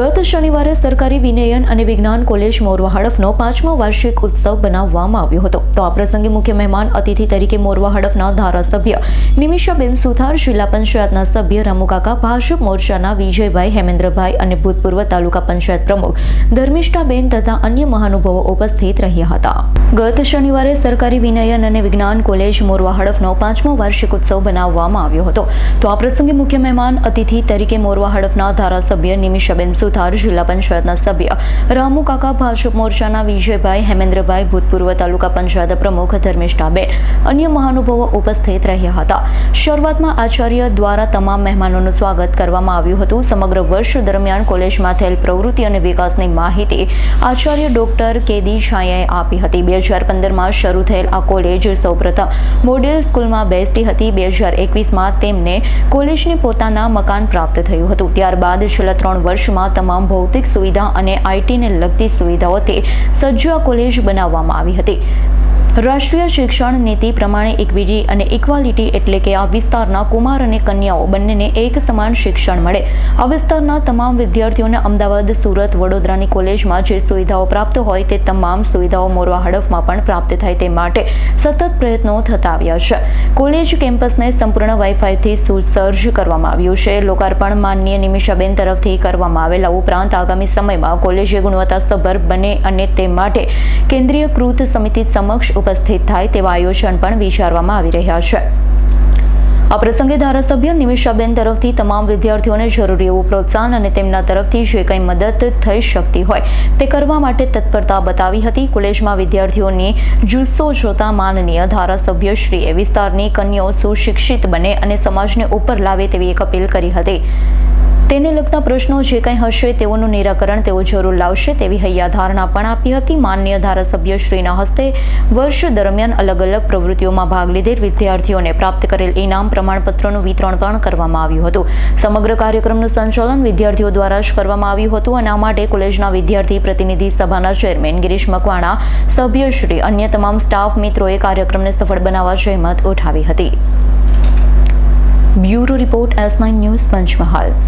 ગત શનિવારે સરકારી વિનયન અને વિજ્ઞાન કોલેજ મોરવા હડફનો પાંચમો વાર્ષિક ઉત્સવ બનાવવામાં આવ્યો હતો. તો આ પ્રસંગે મુખ્ય મહેમાન અતિથિ તરીકે મોરવા હડફના ધારાસભ્ય નિમિષાબેન સુથાર, જિલ્લા પંચાયતના સભ્ય રમુકાકા, ભાજપ મોરચાના વિજયભાઈ હેમેન્દ્રભાઈ અને ભૂતપૂર્વ તાલુકા પંચાયત પ્રમુખ ધર્મિષ્ઠાબેન તથા અન્ય મહાનુભાવો ઉપસ્થિત રહ્યા હતા. ગત શનિવારે સરકારી વિનયન અને વિજ્ઞાન કોલેજ મોરવા હડફનો પાંચમો વાર્ષિક ઉત્સવ બનાવવામાં આવ્યો હતો. તો આ પ્રસંગે મુખ્ય મહેમાન અતિથિ તરીકે મોરવા હડફના ધારાસભ્ય નિમિષાબેન સુથાર જિલ્લા પંચાયતના સભ્ય રામુ ભાજપ મોરચાના વિજયભાઈ, હેમેન્દ્રભાઈ ભૂતપૂર્વ તાલુકા પંચાયત પ્રમુખ ધર્મિષ્ઠાબેન અન્ય મહાનુભાવો ઉપસ્થિત રહ્યા હતા. શરૂઆતમાં આચાર્ય દ્વારા તમામ મહેમાનોનું સ્વાગત કરવામાં આવ્યું હતું. સમગ્ર વર્ષ દરમિયાન કોલેજમાં થયેલ પ્રવૃત્તિ અને વિકાસની માહિતી આચાર્ય ડોક્ટર કેદી છાયાએ આપી હતી. બે હજાર પંદરમાં શરૂ થયેલ આ કોલેજ સૌપ્રથમ મોડેલ સ્કૂલમાં બેસતી હતી. બે હજાર એકવીસમાં તેમને કોલેજને પોતાના મકાન પ્રાપ્ત થયું હતું. ત્યારબાદ છેલ્લા ત્રણ વર્ષમાં તમામ ભૌતિક સુવિધા અને આઈટીને લગતી સુવિધાઓથી સજ્જ આ કોલેજ બનાવવામાં આવી હતી. રાષ્ટ્રીય શિક્ષણ નીતિ પ્રમાણે ઇક્વિટી અને ઇક્વાલિટી એટલે કે આ વિસ્તારના કુમાર અને કન્યાઓ બંનેને એક સમાન શિક્ષણ મળે. આ વિસ્તારના તમામ વિદ્યાર્થીઓને અમદાવાદ, સુરત, વડોદરાની કોલેજમાં જે સુવિધાઓ પ્રાપ્ત હોય તે તમામ સુવિધાઓ મોરવા હડફમાં પણ પ્રાપ્ત થાય તે માટે સતત પ્રયત્નો થતા આવ્યા છે. કોલેજ કેમ્પસને સંપૂર્ણ વાઈફાઈથી સુસર્જ કરવામાં આવ્યું છે. લોકાર્પણ માનનીય નિમિષાબેન તરફથી કરવામાં આવેલા ઉપરાંત આગામી સમયમાં કોલેજે ગુણવત્તાસભર બને અને તે માટે કેન્દ્રીયકૃત સમિતિ સમક્ષ ઉપસ્થિત થાય તેવા આયોજન પણ વિચારવામાં આવી રહ્યા છે. આ પ્રસંગે ધારાસભ્ય નિમિષાબેન તરફથી તમામ વિદ્યાર્થીઓને જરૂરી એવું પ્રોત્સાહન અને તેમના તરફથી જે કંઈ મદદ થઈ શકતી હોય તે કરવા માટે તત્પરતા બતાવી હતી. કોલેજમાં વિદ્યાર્થીઓની જુસ્સો જોતા માનનીય ધારાસભ્યશ્રીએ વિસ્તારની કન્યાઓ સુશિક્ષિત બને અને સમાજને ઉપર લાવે તેવી એક અપીલ કરી હતી. તેને લગતા પ્રશ્નો જે કંઈ હશે તેઓનું નિરાકરણ તેઓ જરૂર લાવશે તેવી હૈયાધારણા પણ આપી હતી. માન્ય ધારાસભ્યશ્રીના હસ્તે વર્ષ દરમિયાન અલગ અલગ પ્રવૃત્તિઓમાં ભાગ લીધેલ વિદ્યાર્થીઓને પ્રાપ્ત કરેલ ઇનામ પ્રમાણપત્રોનું વિતરણ પણ કરવામાં આવ્યું હતું. સમગ્ર કાર્યક્રમનું સંચાલન વિદ્યાર્થીઓ દ્વારા જ કરવામાં આવ્યું હતું અને આ માટે કોલેજના વિદ્યાર્થી પ્રતિનિધિ સભાના ચેરમેન ગિરીશ મકવાણા સભ્યશ્રી અન્ય તમામ સ્ટાફ મિત્રોએ કાર્યક્રમને સફળ બનાવવા જહેમત ઉઠાવી હતી. Bureau report S nine news Panchmahal.